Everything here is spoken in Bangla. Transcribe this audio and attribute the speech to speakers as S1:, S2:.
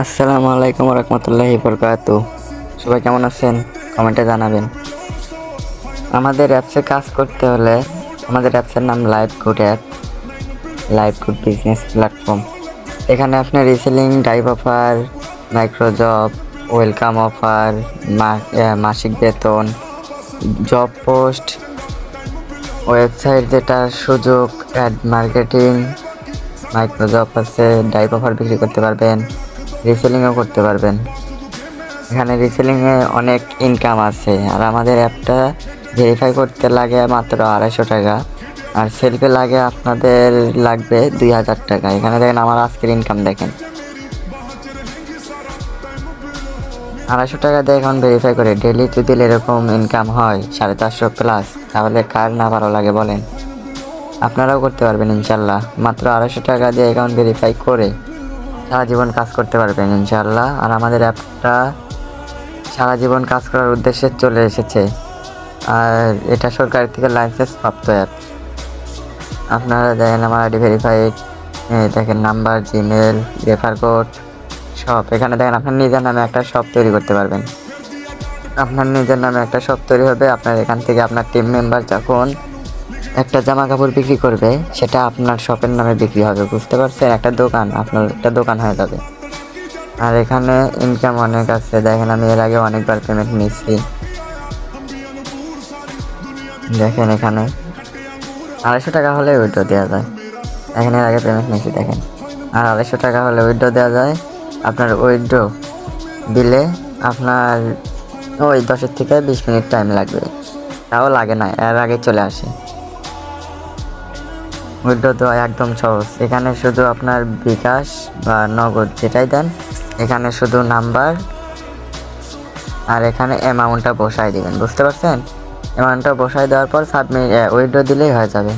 S1: আসসালামু আলাইকুম রহমতুল্লাহি বরকাত। সবাই কেমন আছেন? কমেন্টে জানাবেন। আমাদের অ্যাপসে কাজ করতে হলে আমাদের অ্যাপসের নাম live good app live good business platform এখানে আপনি reselling drive offer micro job welcome offer মাসিক বেতন জব পোস্ট ওয়েবসাইট যেটা, সুযোগ অ্যাড মার্কেটিং মাইক্রো জব আছে ডাইভ অফার বিক্রি করতে পারবেন। রিসেলিংও করতে পারবেন। এখানে রিসেলিংয়ে অনেক ইনকাম আছে। আর আমাদের অ্যাপটা ভেরিফাই করতে লাগে মাত্র আড়াইশো টাকা। আর সেলফে লাগে আপনাদের লাগবে দুই হাজার টাকা। এখানে দেখেন আমার আজকের ইনকাম দেখেন। আড়াইশো টাকা দিয়ে এখন ভেরিফাই করে। ডেলি যদি এরকম ইনকাম হয়, সাড়ে চারশো প্লাস তাহলে কার না ভালো লাগে বলেন? আপনারাও করতে পারবেন ইনশাল্লাহ। মাত্র আড়াইশো টাকা দিয়ে অ্যাকাউন্ট ভেরিফাই করে। সারা জীবন কাজ করতে পারবেন ইনশাল্লাহ আর আমাদের অ্যাপটা সারা জীবন কাজ করার উদ্দেশ্যে চলে এসেছে। আর এটা সরকার থেকে লাইসেন্স প্রাপ্ত অ্যাপ। আপনারা দেখেন আমার আইডি ভেরিফাইড দেখেন নাম্বার জিমেল রেফার কোড, সব। এখানে দেখেন আপনার নিজের নামে একটা শপ তৈরি করতে পারবেন। আপনার নিজের নামে একটা শপ তৈরি হবে। আপনার এখান থেকে আপনার টিম মেম্বার যখন একটা জামা কাপড় বিক্রি করবে, সেটা আপনার শপের নামে বিক্রি হবে, বুঝতে পারছেন? একটা দোকান, আপনার একটা দোকান হয়ে যাবে। আর এখানে ইনকাম অনেক আছে, দেখেন আমি এর আগে অনেকবার পেমেন্ট নিয়েছি। দেখেন এখানে। আড়াইশো টাকা হলে উইড্রো দেওয়া যায়। এখানে এর আগে পেমেন্ট নিয়েছি, দেখেন। আর আড়াইশো টাকা হলে উইড্রো দেওয়া যায়। আপনার উইড্রো দিলে আপনার ওই দশের থেকে বিশ মিনিট টাইম লাগবে। তাও লাগে না, এর আগে চলে আসে। উইড্রো দেওয়া একদম সহজ। এখানে শুধু আপনার বিকাশ বা নগদ যেটাই দেন, এখানে শুধু নাম্বার আর এখানে অ্যামাউন্টটা বসায় দেবেন, বুঝতে পারছেন? অ্যামাউন্টটা বসায় দেওয়ার পর সাবমিট উইড্রো দিলেই হয়ে যাবে।